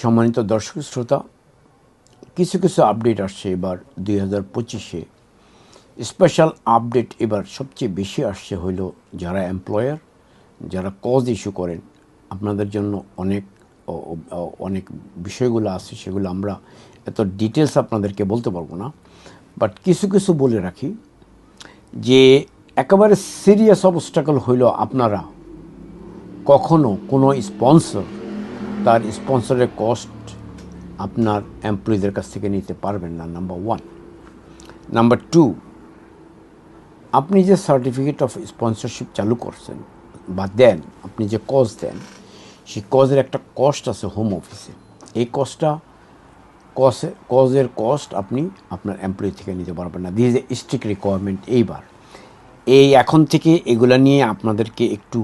সম্মানিত দর্শক শ্রোতা, কিছু কিছু আপডেট আসছে এবার দুই হাজার পঁচিশে। স্পেশাল আপডেট এবার সবচেয়ে বেশি আসছে হইল যারা এমপ্লয়ার, যারা কজ ইস্যু করেন। আপনাদের জন্য অনেক অনেক বিষয়গুলো আছে, সেগুলো আমরা এত ডিটেলস আপনাদেরকে বলতে পারব না। বাট কিছু কিছু বলে রাখি যে, একেবারে সিরিয়াস অবস্টাকল হইল আপনারা কখনো কোনো স্পন্সর তার স্পন্সরের কস্ট আপনার এমপ্লয়ীদের কাছ থেকে নিতে পারবেন না নাম্বার ওয়ান নাম্বার টু আপনি যে সার্টিফিকেট অফ স্পন্সরশিপ চালু করছেন বা দেন, আপনি যে কজ দেন, সেই কজের একটা কস্ট আছে হোম অফিসে এই কস্টটা কসে কজের কস্ট আপনি আপনার এমপ্লয়ি থেকে নিতে পারবেন না। দিস এ স্ট্রিক্ট রিকোয়ারমেন্ট এইবার। এই এখন থেকে এগুলা নিয়ে আপনাদেরকে একটু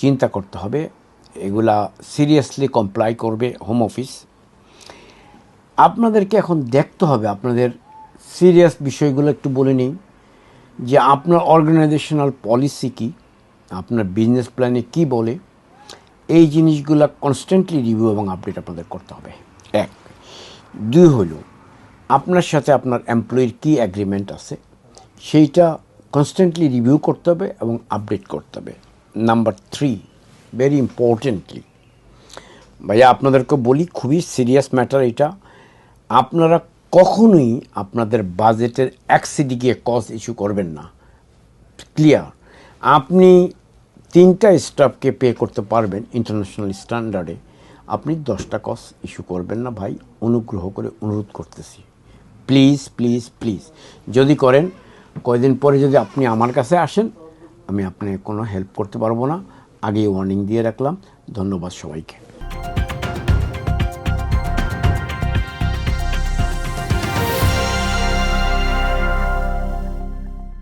চিন্তা করতে হবে। এগুলা সিরিয়াসলি কমপ্লাই করবে হোম অফিস আপনাদেরকে এখন দেখতে হবে, আপনাদের সিরিয়াস বিষয়গুলো একটু বলে নিই, যে আপনার অর্গানাইজেশনাল পলিসি কি, আপনার বিজনেস প্ল্যানে কি বলে, এই জিনিসগুলো কনস্ট্যান্টলি রিভিউ এবং আপডেট আপনাদের করতে হবে। এক। দুই হলো, আপনার সাথে আপনার এমপ্লয়ির কি অ্যাগ্রিমেন্ট আছে, সেইটা কনস্ট্যান্টলি রিভিউ করতে হবে এবং আপডেট করতে হবে। নাম্বার থ্রি ভেরি ইম্পর্টেন্টলি ভাইয়া, আপনাদেরকে বলি, খুবই সিরিয়াস ম্যাটার এটা। আপনারা কখনোই আপনাদের বাজেটের অ্যাক্সিডি গিয়ে কজ ইস্যু করবেন না। ক্লিয়ার আপনি তিনটা স্টাফকে পে করতে পারবেন ইন্টারন্যাশনাল স্ট্যান্ডার্ডে আপনি দশটা কস ইস্যু করবেন না ভাই, অনুগ্রহ করে অনুরোধ করতেছি। প্লিজ প্লিজ প্লিজ যদি করেন, কয়দিন পরে যদি আপনি আমার কাছে আসেন, আমি আপনাকে কোনো হেল্প করতে পারব না। আগেই ওয়ার্নিং দিয়ে রাখলাম। ধন্যবাদ সবাইকে।